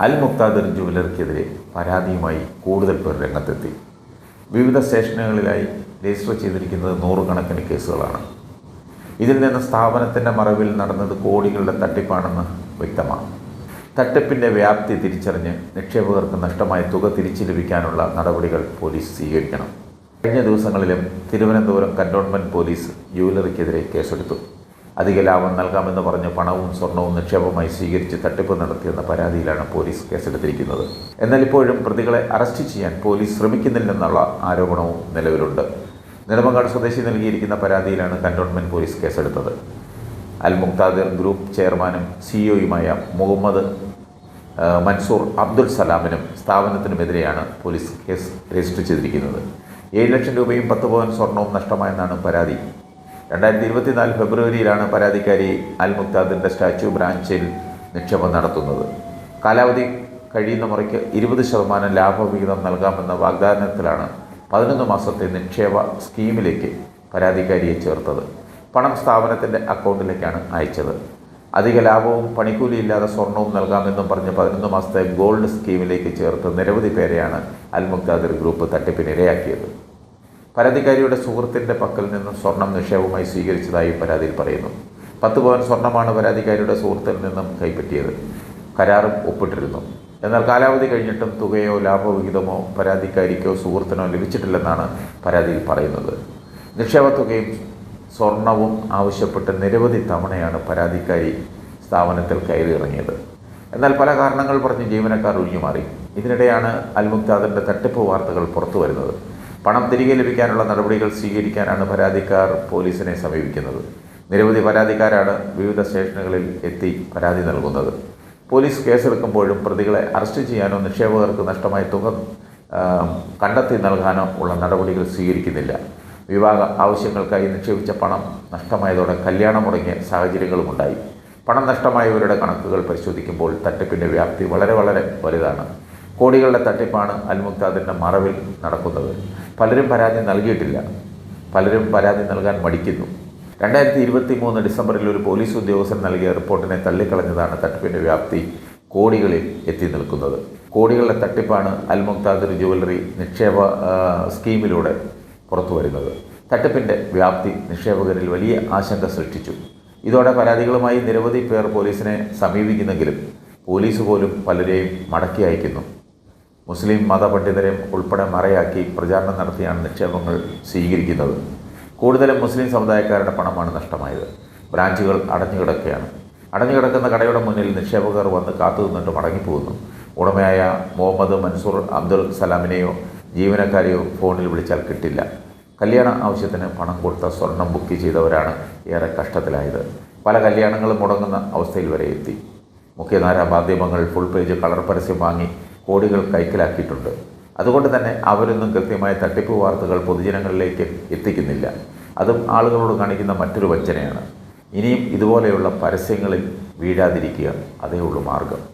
അൽ മുക്താദർ ജുവലർക്കെതിരെ പരാതിയുമായി കൂടുതൽ പേർ രംഗത്തെത്തി. വിവിധ സ്റ്റേഷനുകളിലായി രജിസ്റ്റർ ചെയ്തിരിക്കുന്നത് നൂറുകണക്കിന് കേസുകളാണ്. ഇതിൽ നിന്ന് സ്ഥാപനത്തിന്റെ മറവിൽ നടന്നത് കോടികളുടെ തട്ടിപ്പാണെന്ന് വ്യക്തമാണ്. തട്ടിപ്പിന്റെ വ്യാപ്തി തിരിച്ചറിഞ്ഞ് നിക്ഷേപകർക്ക് നഷ്ടമായ തുക തിരിച്ചു ലഭിക്കാനുള്ള നടപടികൾ പോലീസ് സ്വീകരിക്കണം. കഴിഞ്ഞ ദിവസങ്ങളിലും തിരുവനന്തപുരം കന്റോൺമെന്റ് പോലീസ് ജുവലറിക്കെതിരെ കേസെടുത്തു. അധിക ലാഭം നൽകാമെന്ന് പറഞ്ഞ് പണവും സ്വർണവും നിക്ഷേപമായി സ്വീകരിച്ച് തട്ടിപ്പ് നടത്തിയെന്ന പരാതിയിലാണ് പോലീസ് കേസെടുത്തിരിക്കുന്നത്. എന്നാൽ ഇപ്പോഴും പ്രതികളെ അറസ്റ്റ് ചെയ്യാൻ പോലീസ് ശ്രമിക്കുന്നില്ലെന്നുള്ള ആരോപണവും നിലവിലുണ്ട്. നെടുമങ്ങാട് സ്വദേശി നൽകിയിരിക്കുന്ന പരാതിയിലാണ് കന്റോൺമെന്റ് പോലീസ് കേസെടുത്തത്. അൽ മുക്താദിർ ഗ്രൂപ്പ് ചെയർമാനും സിഇഒയുമായ മുഹമ്മദ് മൻസൂർ അബ്ദുൽ സലാമിനും സ്ഥാപനത്തിനുമെതിരെയാണ് പോലീസ് കേസ് രജിസ്റ്റർ ചെയ്തിരിക്കുന്നത്. ഏഴ് ലക്ഷം രൂപയും പത്ത് പവൻ സ്വർണവും നഷ്ടമായെന്നാണ് പരാതി. രണ്ടായിരത്തി ഇരുപത്തിനാല് ഫെബ്രുവരിയിലാണ് പരാതിക്കാരി അൽ മുക്താദിന്റെ സ്റ്റാച്യു ബ്രാഞ്ചിൽ നിക്ഷേപം നടത്തുന്നത്. കാലാവധി കഴിയുന്ന മുറയ്ക്ക് ഇരുപത് ശതമാനം ലാഭവിഹിതം നൽകാമെന്ന വാഗ്ദാനത്തിലാണ് പതിനൊന്ന് മാസത്തെ നിക്ഷേപ സ്കീമിലേക്ക് പരാതിക്കാരിയെ ചേർത്തത്. പണം സ്ഥാപനത്തിന്റെ അക്കൗണ്ടിലേക്കാണ് അയച്ചത്. അധിക ലാഭവും പണിക്കൂലിയില്ലാതെ സ്വർണവും നൽകാമെന്നും പറഞ്ഞ് പതിനൊന്ന് മാസത്തെ ഗോൾഡ് സ്കീമിലേക്ക് ചേർത്ത് നിരവധി പേരെയാണ് അൽ മുക്താദിർ ഗ്രൂപ്പ് തട്ടിപ്പിനിരയാക്കിയത്. പരാതിക്കാരിയുടെ സുഹൃത്തിന്റെ പക്കൽ നിന്നും സ്വർണം നിക്ഷേപമായി സ്വീകരിച്ചതായി പരാതിയിൽ പറയുന്നു. പത്ത് പവൻ സ്വർണമാണ് പരാതിക്കാരിയുടെ സുഹൃത്തിൽ നിന്നും കൈപ്പറ്റിയത്. കരാറും ഒപ്പിട്ടിരുന്നു. എന്നാൽ കാലാവധി കഴിഞ്ഞിട്ടും തുകയോ ലാഭവിഹിതമോ പരാതിക്കാരിക്കോ സുഹൃത്തിനോ ലഭിച്ചിട്ടില്ലെന്നാണ് പരാതിയിൽ പറയുന്നത്. നിക്ഷേപ തുകയും സ്വർണവും ആവശ്യപ്പെട്ട് നിരവധി തവണയാണ് പരാതിക്കാരി സ്ഥാപനത്തിൽ കയറിയിറങ്ങിയത്. എന്നാൽ പല കാരണങ്ങൾ പറഞ്ഞ് ജീവനക്കാർ ഒഴിഞ്ഞുമാറി. ഇതിനിടെയാണ് അൽമുക്താദിന്റെ തട്ടിപ്പ് വാർത്തകൾ പുറത്തു വരുന്നത് പണം തിരികെ ലഭിക്കാനുള്ള നടപടികൾ സ്വീകരിക്കാനാണ് പരാതിക്കാർ പോലീസിനെ സമീപിക്കുന്നത്. നിരവധി പരാതിക്കാരാണ് വിവിധ സ്റ്റേഷനുകളിൽ എത്തി പരാതി നൽകുന്നത്. പോലീസ് കേസെടുക്കുമ്പോഴും പ്രതികളെ അറസ്റ്റ് ചെയ്യാനോ നിക്ഷേപകർക്ക് നഷ്ടമായ തുക കണ്ടെത്തി നൽകാനോ ഉള്ള നടപടികൾ സ്വീകരിക്കുന്നില്ല. വിവാഹ ആവശ്യങ്ങൾക്കായി നിക്ഷേപിച്ച പണം നഷ്ടമായതോടെ കല്യാണം മുടങ്ങിയ സാഹചര്യങ്ങളുമുണ്ടായി പണം നഷ്ടമായവരുടെ കണക്കുകൾ പരിശോധിക്കുമ്പോൾ തട്ടിപ്പിന്റെ വ്യാപ്തി വളരെ വളരെ വലുതാണ്. കോടികളുടെ തട്ടിപ്പാണ് അൽമുക്താദിന്റെ മറവിൽ നടക്കുന്നത്. പലരും പരാതി നൽകിയിട്ടില്ല. പലരും പരാതി നൽകാൻ മടിക്കുന്നു. രണ്ടായിരത്തി ഇരുപത്തി മൂന്ന് ഡിസംബറിൽ ഒരു പോലീസ് ഉദ്യോഗസ്ഥൻ നൽകിയ റിപ്പോർട്ടിനെ തള്ളിക്കളഞ്ഞതാണ് തട്ടിപ്പിന്റെ വ്യാപ്തി കോടികളിൽ എത്തി നിൽക്കുന്നത്. കോടികളുടെ തട്ടിപ്പാണ് അൽ മുക്താദിർ ജുവലറി നിക്ഷേപ സ്കീമിലൂടെ പുറത്തു വരുന്നത്. തട്ടിപ്പിന്റെ വ്യാപ്തി നിക്ഷേപകരിൽ വലിയ ആശങ്ക സൃഷ്ടിച്ചു. ഇതോടെ പരാതികളുമായി നിരവധി പേർ പോലീസിനെ സമീപിക്കുന്നെങ്കിലും പോലീസ് പോലും പലരെയും മടക്കി അയക്കുന്നു. മുസ്ലിം മതപണ്ഡിതരെ ഉൾപ്പെടെ മറയാക്കി പ്രചാരണം നടത്തിയാണ് നിക്ഷേപങ്ങൾ സ്വീകരിക്കുന്നത്. കൂടുതലും മുസ്ലിം സമുദായക്കാരുടെ പണമാണ് നഷ്ടമായത്. ബ്രാഞ്ചുകൾ അടഞ്ഞുകിടക്കുകയാണ്. അടഞ്ഞുകിടക്കുന്ന കടയുടെ മുന്നിൽ നിക്ഷേപകർ വന്ന് കാത്തു നിന്നിട്ട് മടങ്ങിപ്പോകുന്നു. ഉടമയായ മുഹമ്മദ് മൻസൂർ അബ്ദുൽ സലാമിനെയോ ജീവനക്കാരെയോ ഫോണിൽ വിളിച്ചാൽ കിട്ടില്ല. കല്യാണ ആവശ്യത്തിന് പണം കൊടുത്ത സ്വർണം ബുക്ക് ചെയ്തവരാണ് ഏറെ കഷ്ടത്തിലായത്. പല കല്യാണങ്ങളും മുടങ്ങുന്ന അവസ്ഥയിൽ വരെ എത്തി. മുഖ്യധാര മാധ്യമങ്ങൾ ഫുൾ പേജ് കളർ പരസ്യം വാങ്ങി കോടികൾ കൈക്കലാക്കിയിട്ടുണ്ട്. അതുകൊണ്ട് തന്നെ അവരൊന്നും കൃത്യമായ തട്ടിപ്പ് വാർത്തകൾ പൊതുജനങ്ങളിലേക്ക് എത്തിക്കുന്നില്ല. അതും ആളുകളോട് കാണിക്കുന്ന മറ്റൊരു വഞ്ചനയാണ്. ഇനിയും ഇതുപോലെയുള്ള പരസ്യങ്ങളിൽ വീഴാതിരിക്കുക അതേ ഉള്ളൂ മാർഗം.